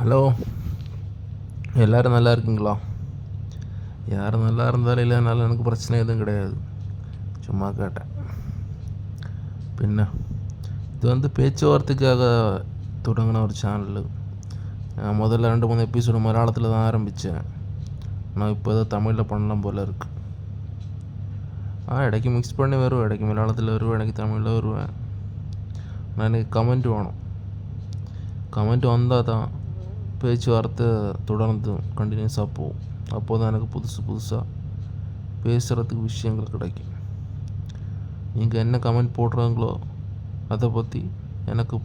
Hello. எல்லோரும் நல்லா இருக்கீங்களா? யார் நல்லா இருந்தாலும் இல்லைனாலும் எனக்கு பிரச்சனை எதுவும் கிடையாது. சும்மா கேட்டேன். பின்ன இது வந்து பேச்சுவார்த்தைக்காக தொடங்கின ஒரு சேனலு நான் முதல்ல ரெண்டு மூணு எபிசோடு மலையாளத்தில் தான் ஆரம்பித்தேன் நான் இப்போ தான் தமிழில் பண்ணலாம் போல் இருக்குது ஆ இடைக்கு மிக்ஸ் பண்ணி வருவேன் இடைக்கு மலையாளத்தில் வருவேன் இடைக்கு தமிழில் வருவேன். நான் எனக்கு கமெண்ட் வேணும். கமெண்ட் வந்தால் தான் பேச்சுவார்த்தை தொடர்ந்து கண்டினியூஸாக போகும் அப்போ தான் எனக்கு புதுசு புதுசாக பேசுகிறதுக்கு விஷயங்கள் கிடைக்கும் நீங்கள் என்ன கமெண்ட் போடுறாங்களோ அதை பற்றி எனக்கு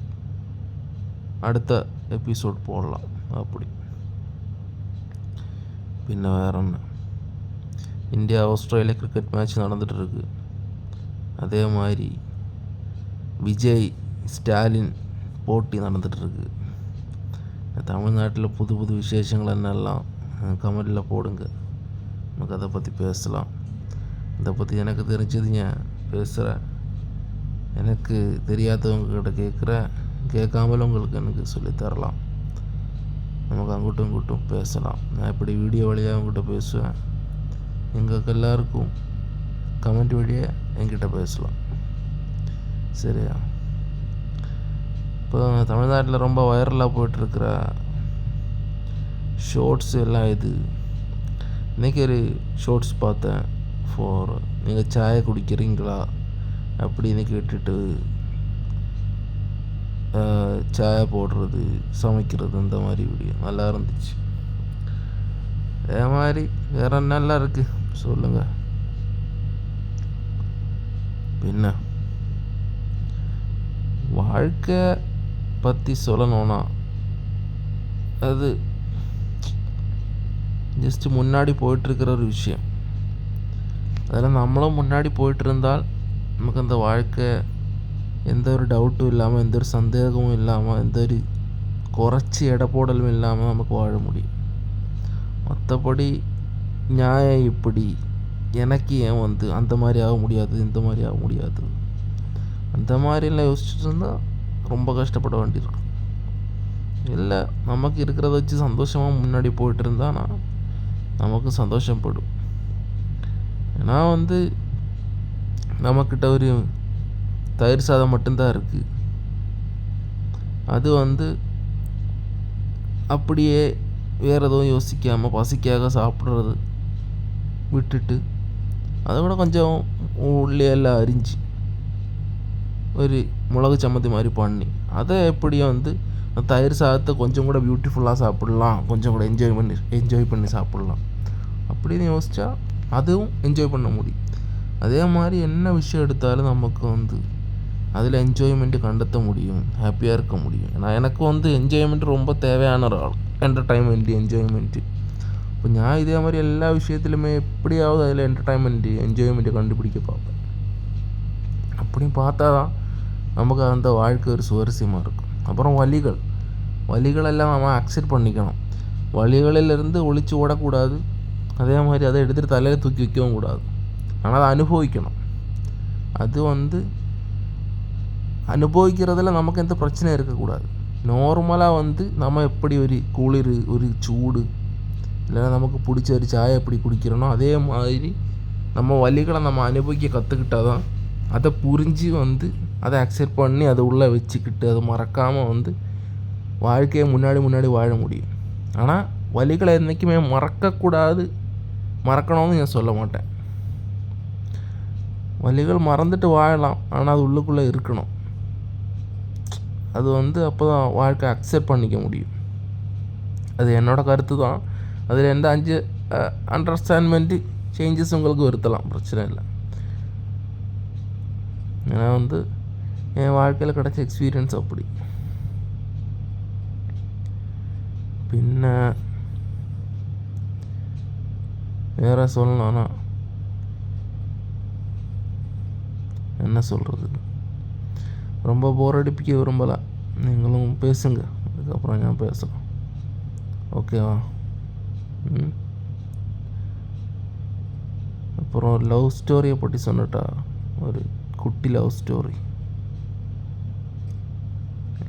அடுத்த எபிசோட் போடலாம் அப்படி பின்ன வேற என்ன இந்தியா ஆஸ்திரேலியா கிரிக்கெட் மேட்ச் நடந்துட்டு இருக்கு அதே மாதிரி விஜய் ஸ்டாலின் போட்டி நடந்துகிட்ருக்கு தமிழ்நாட்டில் புது புது விசேஷங்கள் என்னெல்லாம்? கமெண்டில் போடுங்க. நமக்கு அதை பற்றி பேசலாம். இதை பற்றி எனக்கு தெரிஞ்சதுங்க பேசுகிறேன் எனக்கு தெரியாதவங்கக்கிட்ட கேட்குறேன் கேட்காமலும் உங்களுக்கு எனக்கு சொல்லித்தரலாம் நமக்கு அங்கிட்டும் இங்கிட்டும் பேசலாம். நான் இப்படி வீடியோ வழியாக அவங்ககிட்ட பேசுவேன். எங்களுக்கு எல்லாருக்கும் கமெண்ட் வழியாக என்கிட்ட பேசலாம். சரியா? இப்போ தமிழ்நாட்டில் ரொம்ப வைரலாக போயிட்டுருக்கிற ஷோர்ட்ஸ் எல்லாம் இது. இன்றைக்கி ஒரு ஷோர்ட்ஸ் பார்த்தேன். ஃபார் நீங்கள் சாயை குடிக்கிறீங்களா? அப்படின்னு கேட்டுட்டு சாயை போடுறது சமைக்கிறது இந்த மாதிரி வீடியோ நல்லா இருந்துச்சு. அதே மாதிரி வேறு நல்லா இருக்குது சொல்லுங்கள் பின்ன வாழ்க்கை பற்றி சொல்லணும்னா அது ஜஸ்ட்டு முன்னாடி போயிட்டுருக்கிற ஒரு விஷயம். அதில் நம்மளும் முன்னாடி போயிட்டு இருந்தால் நமக்கு அந்த வாழ்க்கை எந்த ஒரு டவுட்டும் இல்லாமல் எந்த ஒரு சந்தேகமும் இல்லாமல் எந்த ஒரு குறைச்சி இடப்போடலும் இல்லாமல் நமக்கு வாழ முடியும். மற்றபடி நியாயம் இப்படி. எனக்கு ஏன் வந்து அந்த மாதிரி ஆக முடியாது இந்த மாதிரி ஆக முடியாது? அந்த மாதிரிலாம் யோசிச்சுட்டு இருந்தால் ரொம்ப கஷ்டப்பட வேண்டியிருக்கும் இல்லை நமக்கு இருக்கிறத வச்சு சந்தோஷமாக முன்னாடி போயிட்டு இருந்தானா நமக்கு சந்தோஷப்படும். ஏன்னா வந்து நம்மக்கிட்ட ஒரு தயிர் சாதம் மட்டும்தான் இருக்குது அது வந்து அப்படியே வேறு எதுவும் யோசிக்காமல் பசிக்காக சாப்பிட்றது விட்டுட்டு அதை விட கொஞ்சம் எல்லாம் அரிஞ்சு ஒரு மிளகு சம்மந்தி மாதிரி பண்ணி அதை எப்படியும் வந்து தயிர் சாதத்தை கொஞ்சம் கூட பியூட்டிஃபுல்லாக சாப்பிட்லாம் கொஞ்சம் கூட என்ஜாய் பண்ணி என்ஜாய் பண்ணி சாப்பிட்லாம் அப்படின்னு யோசித்தா அதுவும் என்ஜாய் பண்ண முடியும் அதே மாதிரி என்ன விஷயம் எடுத்தாலும் நமக்கு வந்து அதில் என்ஜாய்மெண்ட்டு கണ്ടെத்த முடியும் ஹாப்பியாக இருக்க முடியும் ஏன்னா எனக்கு வந்து என்ஜாய்மெண்ட் ரொம்ப தேவையான ஒரு ஆள் என்டர்டைன்மெண்ட்டு என்ஜாய்மெண்ட்டு இப்போ நான் இதே மாதிரி எல்லா விஷயத்துலையுமே எப்படியாவது அதில் என்டர்டைன்மெண்ட்டு என்ஜாய்மெண்ட்டை கண்டுபிடிக்க பார்ப்பேன் அப்படியும் பார்த்தா தான் நமக்கு அந்த வாழ்க்கை ஒரு சுவாரஸ்யமாக இருக்கும். அப்புறம் வலிகள். வலிகளெல்லாம் நம்ம அக்செப்ட் பண்ணிக்கணும். வலிகளிலிருந்து ஒழிச்சு ஓடக்கூடாது. அதே மாதிரி அதை எடுத்துகிட்டு தலையில் தூக்கி வைக்கவும் கூடாது. ஆனால் அதை அனுபவிக்கணும். அது வந்து அனுபவிக்கிறதுல நமக்கு எந்த பிரச்சனையும் இருக்கக்கூடாது. நார்மலாக வந்து நம்ம எப்படி ஒரு குளிர் ஒரு சூடு இல்லைன்னா நமக்கு பிடிச்ச ஒரு சாயை எப்படி குடிக்கிறோனோ அதே மாதிரி நம்ம வழிகளை நம்ம அனுபவிக்க கற்றுக்கிட்டால் தான் அதை புரிஞ்சு வந்து அதை அக்செப்ட் பண்ணி அதை உள்ளே வச்சுக்கிட்டு அதை மறக்காமல் வந்து வாழ்க்கையை முன்னாடி முன்னாடி வாழ முடியும். ஆனால் வழிகளை என்றைக்குமே மறக்கக்கூடாது. மறக்கணும்னு நான் சொல்ல மாட்டேன். வலிகள் மறந்துட்டு வாழலாம். ஆனால் அது உள்ளுக்குள்ளே இருக்கணும். அது வந்து அப்போ தான் வாழ்க்கை அக்செப்ட் பண்ணிக்க முடியும். அது என்னோடய கருத்து தான். அதில் எந்த அஞ்சு அண்டர்ஸ்டாண்ட்மெண்ட்டு சேஞ்சஸ் உங்களுக்கு வருத்தலாம். பிரச்சனை இல்லை. ஏன்னா வந்து என் வாழ்க்கையில் கிடச்ச எக்ஸ்பீரியன்ஸ் அப்படி. பின்ன வேறு சொல்லணும்னா என்ன சொல்கிறது ரொம்ப போர் அடிப்பிக்க விரும்பலை. நீங்களும் பேசுங்க. அதுக்கப்புறம் நான் பேசலாம். ஓகேவா ம்? அப்புறம் லவ் ஸ்டோரியை பற்றி சொன்னட்டா ஒரு குட்டி லவ் ஸ்டோரி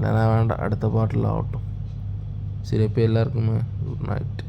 ഞാൻ വേണ്ട അടുത്ത പാട്ടിലാവട്ടും ശരി അപ്പോൾ എല്ലാവർക്കും ഗുഡ് നൈറ്റ്.